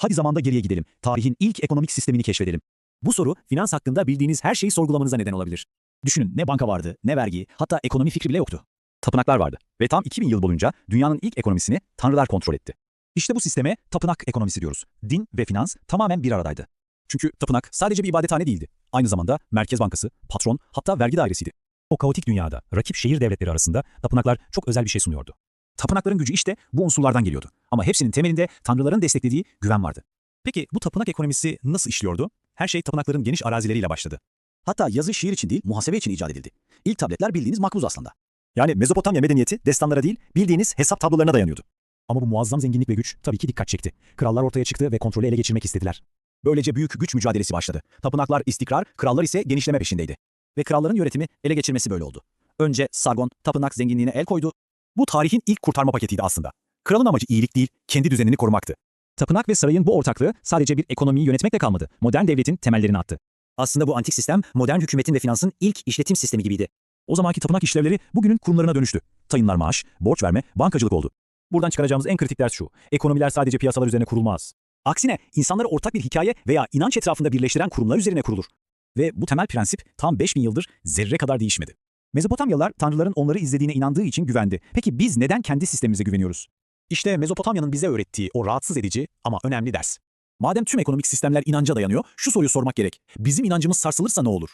Hadi zamanda geriye gidelim. Tarihin ilk ekonomik sistemini keşfedelim. Bu soru finans hakkında bildiğiniz her şeyi sorgulamanıza neden olabilir. Düşünün ne banka vardı, ne vergi, hatta ekonomi fikri bile yoktu. Tapınaklar vardı ve tam 2000 yıl boyunca dünyanın ilk ekonomisini tanrılar kontrol etti. İşte bu sisteme tapınak ekonomisi diyoruz. Din ve finans tamamen bir aradaydı. Çünkü tapınak sadece bir ibadethane değildi. Aynı zamanda merkez bankası, patron, hatta vergi dairesiydi. O kaotik dünyada rakip şehir devletleri arasında tapınaklar çok özel bir şey sunuyordu. Tapınakların gücü işte bu unsurlardan geliyordu. Ama hepsinin temelinde tanrıların desteklediği güven vardı. Peki bu tapınak ekonomisi nasıl işliyordu? Her şey tapınakların geniş arazileriyle başladı. Hatta yazı şiir için değil, muhasebe için icat edildi. İlk tabletler bildiğiniz makbuz aslında. Yani Mezopotamya medeniyeti destanlara değil, bildiğiniz hesap tablolarına dayanıyordu. Ama bu muazzam zenginlik ve güç tabii ki dikkat çekti. Krallar ortaya çıktı ve kontrolü ele geçirmek istediler. Böylece büyük güç mücadelesi başladı. Tapınaklar istikrar, krallar ise genişleme peşindeydi. Ve kralların yönetimi ele geçirmesi böyle oldu. Önce Sargon, tapınak zenginliğine el koydu. Bu tarihin ilk kurtarma paketiydi aslında. Kralın amacı iyilik değil, kendi düzenini korumaktı. Tapınak ve sarayın bu ortaklığı sadece bir ekonomiyi yönetmekle kalmadı. Modern devletin temellerini attı. Aslında bu antik sistem modern hükümetin ve finansın ilk işletim sistemi gibiydi. O zamanki tapınak işlevleri bugünün kurumlarına dönüştü. Tayınlar maaş, borç verme, bankacılık oldu. Buradan çıkaracağımız en kritik ders şu. Ekonomiler sadece piyasalar üzerine kurulmaz. Aksine insanları ortak bir hikaye veya inanç etrafında birleştiren kurumlar üzerine kurulur. Ve bu temel prensip tam 5000 yıldır zerre kadar değişmedi. Mezopotamyalılar tanrıların onları izlediğine inandığı için güvendi. Peki biz neden kendi sistemimize güveniyoruz? İşte Mezopotamya'nın bize öğrettiği o rahatsız edici ama önemli ders. Madem tüm ekonomik sistemler inanca dayanıyor, şu soruyu sormak gerek. Bizim inancımız sarsılırsa ne olur?